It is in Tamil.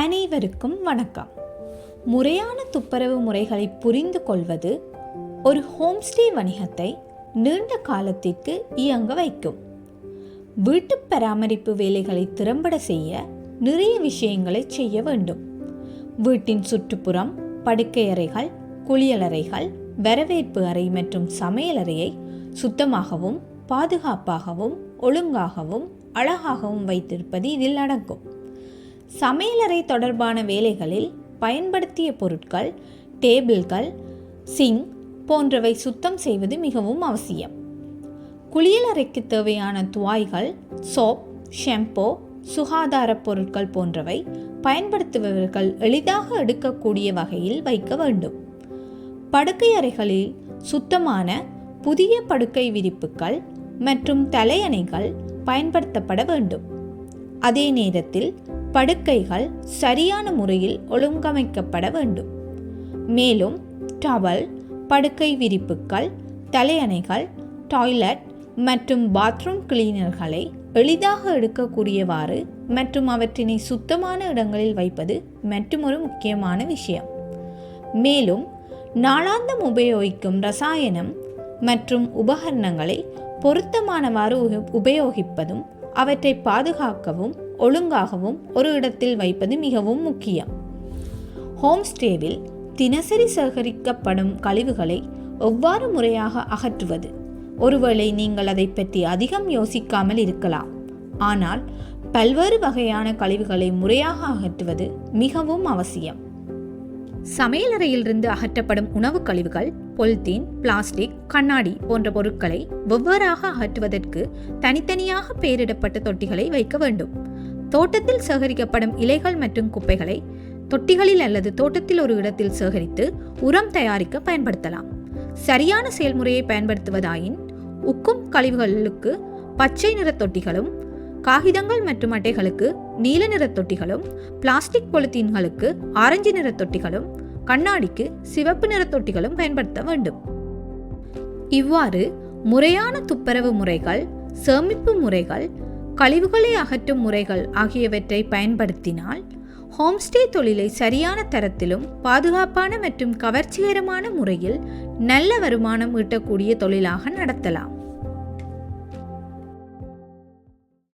அனைவருக்கும் வணக்கம். முறையான துப்புரவு முறைகளை புரிந்து கொள்வது ஒரு ஹோம்ஸ்டே வணிகத்தை நீண்ட காலத்திற்கு இயங்க வைக்கும். வீட்டு பராமரிப்பு வேலைகளை திறம்பட செய்ய நிறைய விஷயங்களை செய்ய வேண்டும். வீட்டின் சுற்றுப்புறம் படுக்கை அறைகள் குளியலறைகள் வரவேற்பு அறை மற்றும் சமையலறையை சுத்தமாகவும் பாதுகாப்பாகவும் ஒழுங்காகவும் அழகாகவும் வைத்திருப்பது இதில் அடங்கும். சமையலறை தொடர்பான வேலைகளில் பயன்படுத்திய பொருட்கள் டேபிள்கள் சிங் போன்றவை சுத்தம் செய்வது மிகவும் அவசியம். குளியலறைக்கு தேவையான துவாய்கள் சோப் ஷாம்போ சுகாதார பொருட்கள் போன்றவை பயன்படுத்துபவர்கள் எளிதாக எடுக்கக்கூடிய வகையில் வைக்க வேண்டும். படுக்கை அறைகளில் சுத்தமான புதிய படுக்கை விரிப்புகள் மற்றும் தலையணைகள் பயன்படுத்தப்பட வேண்டும். அதே நேரத்தில் படுக்கைகள் சரியான முறையில் ஒழுங்கமைக்கப்பட வேண்டும். மேலும் டவல் படுக்கை விரிப்புகள் தலையணைகள் டாய்லெட் மற்றும் பாத்ரூம் கிளீனர்களை எளிதாக எடுக்கக்கூடியவாறு மற்றும் அவற்றினை சுத்தமான இடங்களில் வைப்பது மற்றொரு முக்கியமான விஷயம். மேலும் நாளாந்தம் உபயோகிக்கும் ரசாயனம் மற்றும் உபகரணங்களை பொருத்தமானவாறு உபயோகிப்பதும் அவற்றை பாதுகாக்கவும் ஒழுங்காகவும் ஒரு இடத்தில் வைப்பது மிகவும் முக்கியம். ஹோம்ஸ்டேவில் தினசரி சேகரிக்கப்படும் கழிவுகளை எவ்வாறு முறையாக அகற்றுவது? ஒருவேளை நீங்கள் அதை பற்றி அதிகம் யோசிக்காமல் இருக்கலாம். ஆனால் பல்வேறு வகையான கழிவுகளை முறையாக அகற்றுவது மிகவும் அவசியம். சமையலறையிலிருந்து அகற்றப்படும் உணவுக் கழிவுகள் பொலித்தீன் பிளாஸ்டிக் கண்ணாடி போன்ற பொருட்களை வெவ்வேறாக அகற்றுவதற்கு தனித்தனியாக பெயரிடப்பட்ட தொட்டிகளை வைக்க வேண்டும். தோட்டத்தில் சேகரிக்கப்படும் இலைகள் மற்றும் குப்பைகளை தொட்டிகளில் அல்லது தோட்டத்தில் ஒரு இடத்தில் சேகரித்து உரம் தயாரிக்க பயன்படுத்தலாம். சரியான செயல்முறையை பயன்படுத்துவதாயின் உக்கும் கழிவுகளுக்கு பச்சை நிற தொட்டிகளும் காகிதங்கள் மற்றும் அட்டைகளுக்கு நீல நிற தொட்டிகளும் பிளாஸ்டிக் பொலித்தீன்களுக்கு ஆரஞ்சு நிற தொட்டிகளும் கண்ணாடிக்கு சிவப்பு நிற தொட்டிகளும் பயன்படுத்த வேண்டும். இவ்வாறு முறையான துப்புரவு முறைகள் சேமிப்பு முறைகள் கழிவுகளை அகற்றும் முறைகள் ஆகியவற்றை பயன்படுத்தினால் ஹோம்ஸ்டே தொழிலை சரியான தரத்திலும் பாதுகாப்பான மற்றும் கவர்ச்சிகரமான முறையில் நல்ல வருமானம் ஈட்டக்கூடிய தொழிலாக நடத்தலாம்.